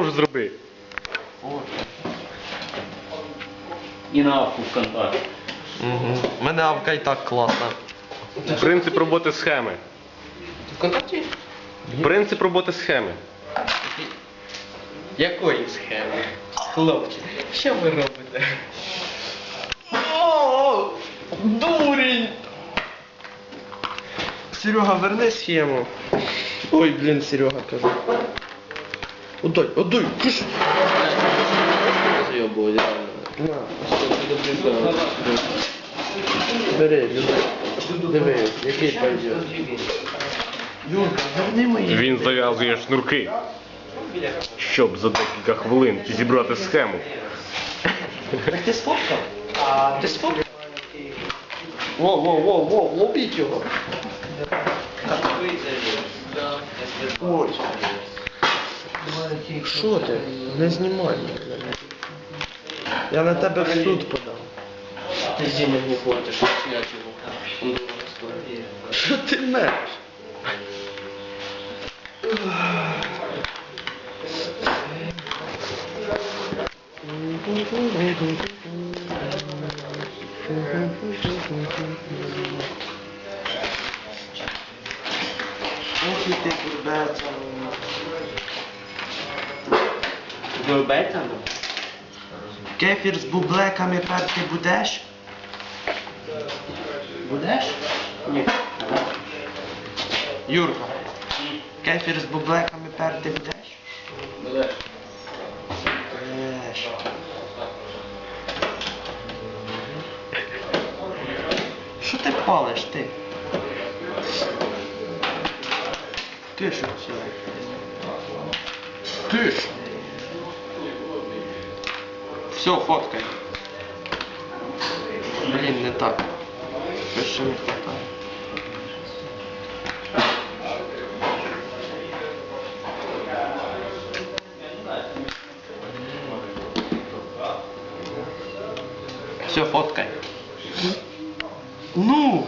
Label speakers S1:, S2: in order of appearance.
S1: вже зроби.
S2: І на авку ВКонтакті.
S3: Угу. У мене авка і так класна.
S1: Принцип роботи схеми.
S3: Вконтакті?
S1: Принцип роботи схеми.
S3: Якої схеми? Хлопці, що ви робите? О, дурень! Серега, верни схему. Ой, блін, Серега кажу. Отдай, отдай, киш. На, бери. Диви, який мої.
S1: Він зав'язує шнурки, щоб за декілька хвилин зібрати схему.
S3: Так ти сфоткав? Ти сфоткав? Во, во, во, во, його. Ой. Що ти? Не знімай мене. Я на тебе в суд подам.
S2: Ти денег не платиш, снять його.
S3: Що ти меш? Ох і ти курбеця.
S2: Горбетяно?
S3: Кефір з бублеками перти будеш?
S2: Будеш? Ні.
S3: Юрка, кефір з бублеками перти будеш?
S2: Будеш.
S3: Будеш. Що ти палиш, ти? Ти що це? Ти що? Все, фоткай. Блін, не так. Щось ще не хватає. Все, фоткай. Ну!